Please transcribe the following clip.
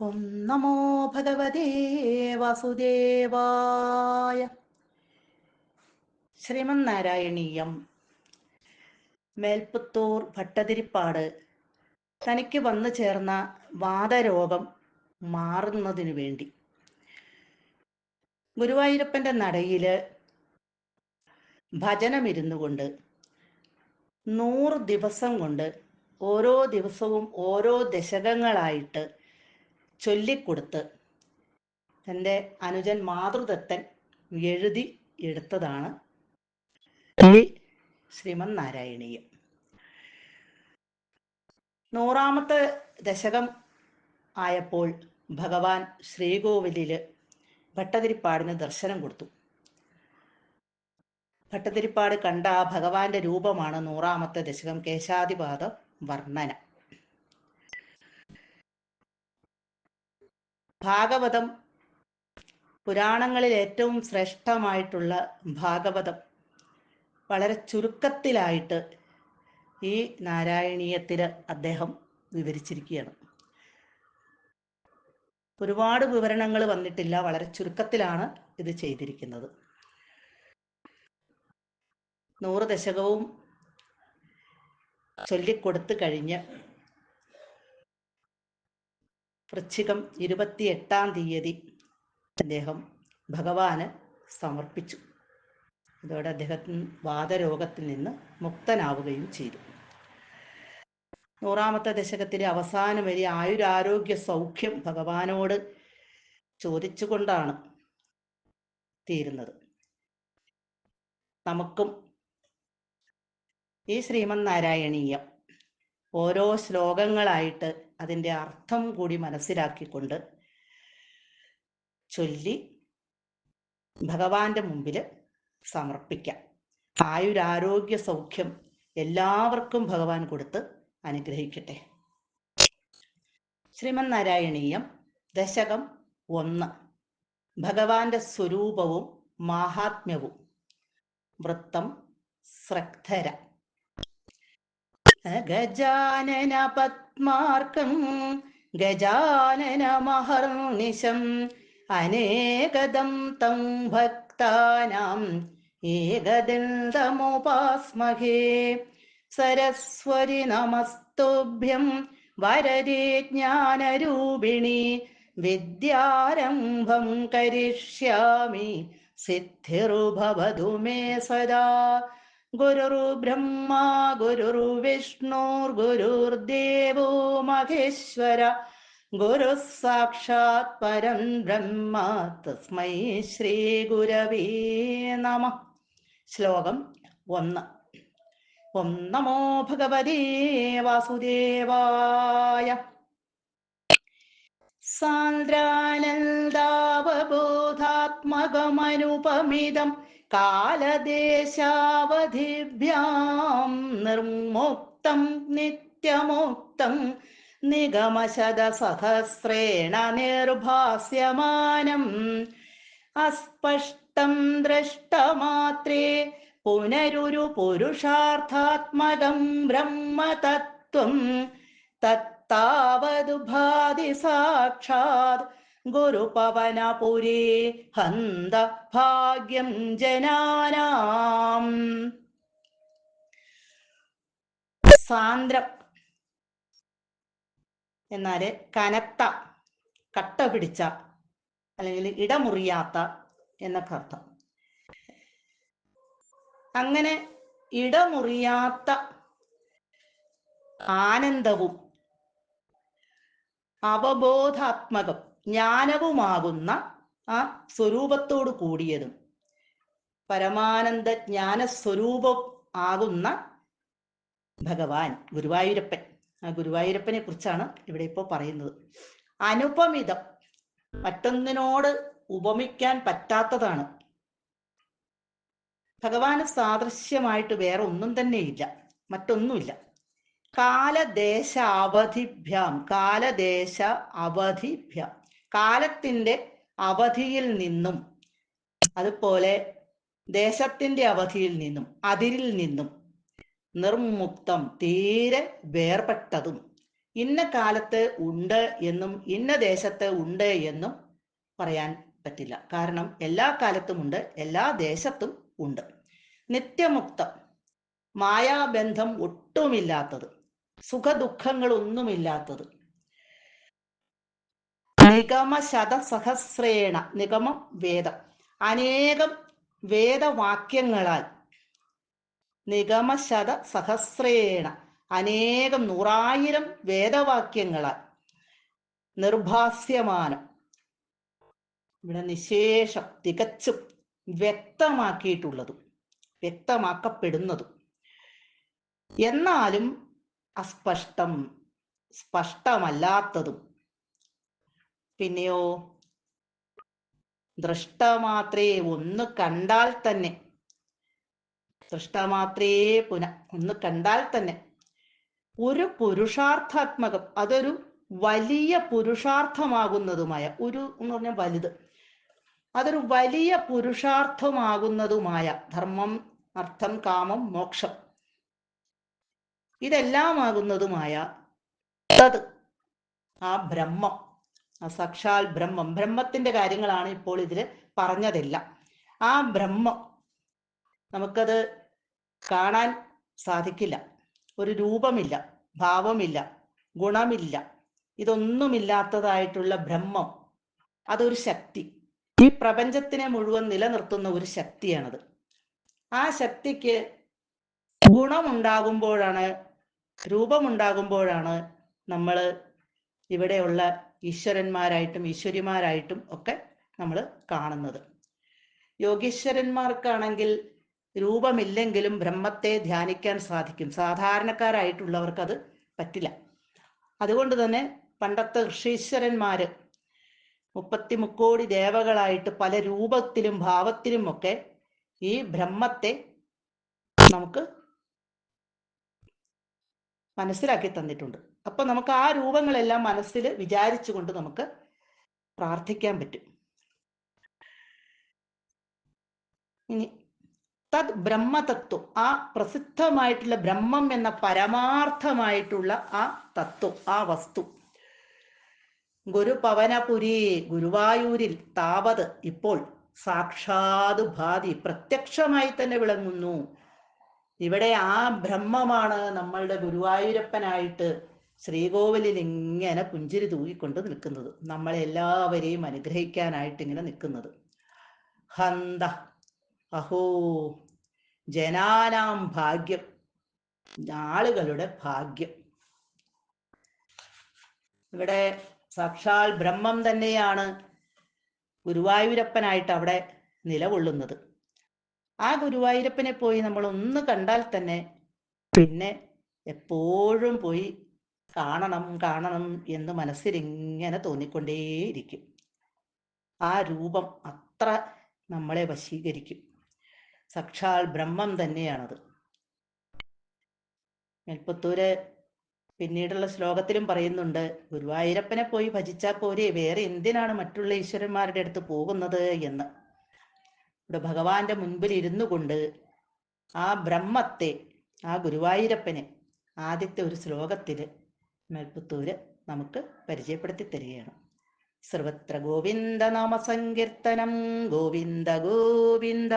ഓം നമോ ഭഗവതേ വാസുദേവായ. ശ്രീമന്നാരായണീയം. മേൽപ്പത്തൂർ ഭട്ടതിരിപ്പാട്. തനിക്ക് വന്നു ചേർന്ന വാദരോഗം മാറുന്നതിനു വേണ്ടി. ഗുരുവായൂരപ്പന്റെ നടയിൽ ഭജനമിരുന്നു കൊണ്ട് നൂറ് ദിവസം കൊണ്ട് ഓരോ ദിവസവും ഓരോ ദശകങ്ങളായിട്ട് ചൊല്ലിക്കൊടുത്ത് തന്റെ അനുജൻ മാതൃദത്തൻ എഴുതി എടുത്തതാണ് ഈ ശ്രീമന്നാരായണീയം. നൂറാമത്തെ ദശകം ആയപ്പോൾ ഭഗവാൻ ശ്രീകോവിലിൽ ഭട്ടതിരിപ്പാടിന് ദർശനം കൊടുത്തു. ഭട്ടതിരിപ്പാട് കണ്ട ആ ഭഗവാന്റെ രൂപമാണ് നൂറാമത്തെ ദശകം കേശാതിപാദ വർണന. ഭാഗവതം പുരാണങ്ങളിൽ ഏറ്റവും ശ്രേഷ്ഠമായിട്ടുള്ള ഭാഗവതം. വളരെ ചുരുക്കത്തിലായിട്ട് ഈ നാരായണീയത്തിൽ അദ്ദേഹം വിവരിച്ചിരിക്കുകയാണ്. ഒരുപാട് വിവരണങ്ങൾ വന്നിട്ടില്ല വളരെ ചുരുക്കത്തിലാണ് ഇത് ചെയ്തിരിക്കുന്നത്. നൂറ് ദശകവും ചൊല്ലിക്കൊടുത്തു കഴിഞ്ഞ് വൃശ്ചികം ഇരുപത്തി എട്ടാം തീയതി അദ്ദേഹം ഭഗവാന് സമർപ്പിച്ചു. ഇതോടെ അദ്ദേഹത്തിന് വാദരോഗത്തിൽ നിന്ന് മുക്തനാവുകയും ചെയ്തു. നൂറാമത്തെ ദശകത്തിലെ അവസാനം വരെ ആയുരാരോഗ്യ സൗഖ്യം ഭഗവാനോട് ചോദിച്ചുകൊണ്ടാണ് തീരുന്നത്. നമുക്കും ഈ ശ്രീമന്നാരായണീയം ഓരോ ശ്ലോകങ്ങളായിട്ട് അതിന്റെ അർത്ഥം കൂടി മനസ്സിലാക്കിക്കൊണ്ട് ചൊല്ലി ഭഗവാന്റെ മുമ്പിൽ സമർപ്പിക്കാം. ആയുരാരോഗ്യ സൗഖ്യം എല്ലാവർക്കും ഭഗവാൻ കൊടുത്ത് അനുഗ്രഹിക്കട്ടെ. ശ്രീമന്നാരായണീയം ദശകം ഒന്ന്. ഭഗവാന്റെ സ്വരൂപവും മാഹാത്മ്യവും. വൃത്തം ശ്രദ്ധര ഗജാനന പത്മാർക്കം ഗജാനന മഹർനിശം അനേകദം തം ഭക്താനാം ഏകദന്തമുപാസ്മഹേ. സരസ്വരി നമസ്തുഭ്യം വരദേ ജ്ഞാനരൂപിണി വിദ്യാരംഭം കരിഷ്യാമി സിദ്ധിർഭവതു മേ സദാ. ഗുരുർബ്രഹ്മ ഗുരുർവിഷ്ണുർഗുരുർദേവോ മഹേശ്വര. ഗുരു സാക്ഷാത് പരം ബ്രഹ്മ തസ്മൈ ശ്രീ ഗുരവേ നമ. ശ്ലോകം ഒന്ന്. ഓം നമോ ഭഗവതേ വാസുദേവായ. സാന്ദ്രാനന്ദാവബോധാത്മകമനുപമിതം. കാലദേശാവധിഭ്യാം നിർമുക്തം നിത്യമുക്തം നിഗമശതസഹസ്രേണ നിർഭാസ്യമാനം. അസ്പഷ്ടം ദൃഷ്ടമാത്രേ പുനരുരു പുരുഷാർത്ഥാത്മകം ബ്രഹ്മതത്വം. തത്താവതു ഭാതി സാക്ഷാത് ഗുരുപവനപുരേ ഹന്ത ഭാഗ്യം ജനാനാം. സാന്ദ്രം എന്നാൽ കനത്ത കട്ട പിടിച്ച അല്ലെങ്കിൽ ഇടമുറിയാത്ത എന്നൊക്കെ അർത്ഥം. അങ്ങനെ ഇടമുറിയാത്ത ആനന്ദവും അവബോധാത്മകം ജ്ഞാനവുമാകുന്ന ആ സ്വരൂപത്തോട് കൂടിയതും പരമാനന്ദ ജ്ഞാന സ്വരൂപം ആകുന്ന ഭഗവാൻ ഗുരുവായൂരപ്പൻ. ആ ഗുരുവായൂരപ്പനെ കുറിച്ചാണ് ഇവിടെ ഇപ്പോൾ പറയുന്നത്. അനുപമിതം മറ്റൊന്നിനോട് ഉപമിക്കാൻ പറ്റാത്തതാണ്. ഭഗവാന് സാദൃശ്യമായിട്ട് വേറെ ഒന്നും തന്നെ ഇല്ല. മറ്റൊന്നുമില്ല. കാലദേശ അവധിഭ്യാം കാലദേശ അവധിഭ്യാം കാലത്തിന്റെ അവധിയിൽ നിന്നും അതുപോലെ ദേശത്തിന്റെ അവധിയിൽ നിന്നും അതിരിൽ നിന്നും നിർമുക്തം തീരെ വേർപെട്ടതും ഇന്ന കാലത്ത് ഉണ്ട് എന്നും ഇന്ന ദേശത്ത് ഉണ്ട് എന്നും പറയാൻ പറ്റില്ല. കാരണം എല്ലാ കാലത്തും ഉണ്ട് എല്ലാ ദേശത്തും ഉണ്ട്. നിത്യമുക്തം മായാബന്ധം ഒട്ടുമില്ലാത്തത് സുഖദുഃഖങ്ങളൊന്നുമില്ലാത്തത് നിഗമ ശതസഹസ്രേണ നിഗമം വേദം. അനേകം വേദവാക്യങ്ങളാൽ നിഗമ ശത സഹസ്രേണ അനേകം നൂറായിരം വേദവാക്യങ്ങളാൽ നിർഭാസ്യമാനം. ഇവിടെ നിശേഷം തികച്ചും വ്യക്തമാക്കിയിട്ടുള്ളതും വ്യക്തമാക്കപ്പെടുന്നതും. എന്നാലും അസ്പഷ്ടം സ്പഷ്ടമല്ലാത്തതും പിന്നെയോ? ദൃഷ്ടമാത്രേ ഒന്ന് കണ്ടാൽ തന്നെ. ദൃഷ്ടമാത്രേ പുന ഒന്ന് കണ്ടാൽ തന്നെ. ഒരു പുരുഷാർത്ഥാത്മകം അതൊരു വലിയ പുരുഷാർത്ഥമാകുന്നതുമായ ഒരു എന്ന് പറഞ്ഞാൽ വലുത്. അതൊരു വലിയ പുരുഷാർത്ഥമാകുന്നതുമായ ധർമ്മം അർത്ഥം കാമം മോക്ഷം. ഇതെല്ലാമാകുന്നതുമായ തത് ആ ബ്രഹ്മം. സാക്ഷാൽ ബ്രഹ്മം. ബ്രഹ്മത്തിന്റെ കാര്യങ്ങളാണ് ഇപ്പോൾ ഇതിൽ പറഞ്ഞതെല്ലാം. ആ ബ്രഹ്മം നമുക്കത് കാണാൻ സാധിക്കില്ല. ഒരു രൂപമില്ല ഭാവമില്ല ഗുണമില്ല. ഇതൊന്നുമില്ലാത്തതായിട്ടുള്ള ബ്രഹ്മം അതൊരു ശക്തി. ഈ പ്രപഞ്ചത്തിനെ മുഴുവൻ നിലനിർത്തുന്ന ഒരു ശക്തിയാണത്. ആ ശക്തിക്ക് ഗുണമുണ്ടാകുമ്പോഴാണ് രൂപമുണ്ടാകുമ്പോഴാണ് നമ്മൾ ഇവിടെയുള്ള ഈശ്വരന്മാരായിട്ടും ഈശ്വരിമാരായിട്ടും ഒക്കെ നമ്മൾ കാണുന്നത്. യോഗീശ്വരന്മാർക്കാണെങ്കിൽ രൂപമില്ലെങ്കിലും ബ്രഹ്മത്തെ ധ്യാനിക്കാൻ സാധിക്കും. സാധാരണക്കാരായിട്ടുള്ളവർക്ക് അത് പറ്റില്ല. അതുകൊണ്ട് തന്നെ പണ്ടത്തെ ഋഷീശ്വരന്മാര് മുപ്പത്തി മുക്കോടി ദേവകളായിട്ട് പല രൂപത്തിലും ഭാവത്തിലും ഒക്കെ ഈ ബ്രഹ്മത്തെ നമുക്ക് മനസ്സിലാക്കി തന്നിട്ടുണ്ട്. അപ്പൊ നമുക്ക് ആ രൂപങ്ങളെല്ലാം മനസ്സിൽ വിചാരിച്ചുകൊണ്ട് നമുക്ക് പ്രാർത്ഥിക്കാൻ പറ്റും. ഇനി തത് ബ്രഹ്മതത്വം ആ പ്രസിദ്ധമായിട്ടുള്ള ബ്രഹ്മം എന്ന പരമാർത്ഥമായിട്ടുള്ള ആ തത്വം ആ വസ്തു. ഗുരുപവനപുരി ഗുരുവായൂരിൽ താവത് ഇപ്പോൾ സാക്ഷാത് ഭാതി പ്രത്യക്ഷമായി തന്നെ വിളങ്ങുന്നു. ഇവിടെ ആ ബ്രഹ്മമാണ് നമ്മളുടെ ഗുരുവായൂരപ്പനായിട്ട് ശ്രീകോവിലിൽ ഇങ്ങനെ പുഞ്ചിരി തൂകിക്കൊണ്ട് നിൽക്കുന്നത്. നമ്മളെല്ലാവരെയും അനുഗ്രഹിക്കാനായിട്ട് ഇങ്ങനെ നിൽക്കുന്നത്. ഹന്ത അഹോ ജനാനാം ഭാഗ്യം ആളുകളുടെ ഭാഗ്യം. ഇവിടെ സാക്ഷാൽ ബ്രഹ്മം തന്നെയാണ് ഗുരുവായൂരപ്പനായിട്ട് അവിടെ നിലകൊള്ളുന്നത്. ആ ഗുരുവായൂരപ്പനെ പോയി നമ്മൾ ഒന്ന് കണ്ടാൽ തന്നെ പിന്നെ എപ്പോഴും പോയി കാണണം കാണണം എന്ന് മനസ്സിലിങ്ങനെ തോന്നിക്കൊണ്ടേയിരിക്കും. ആ രൂപം അത്ര നമ്മളെ വശീകരിക്കും. സാക്ഷാൽ ബ്രഹ്മം തന്നെയാണത്. മേൽപ്പത്തൂര് പിന്നീടുള്ള ശ്ലോകത്തിലും പറയുന്നുണ്ട് ഗുരുവായൂരപ്പനെ പോയി ഭജിച്ചാൽ പോരെ വേറെ എന്തിനാണ് മറ്റുള്ള ഈശ്വരന്മാരുടെ അടുത്ത് പോകുന്നത് എന്ന്. ഇവിടെ ഭഗവാന്റെ മുൻപിൽ ഇരുന്നു കൊണ്ട് ആ ബ്രഹ്മത്തെ ആ ഗുരുവായൂരപ്പനെ ആദ്യത്തെ ഒരു ശ്ലോകത്തിൽ മേൽപ്പത്തൂര് നമുക്ക് പരിചയപ്പെടുത്തി തരികയാണ്. സർവത്ര ഗോവിന്ദ നാമ സങ്കീർത്തനം. ഗോവിന്ദ ഗോവിന്ദ.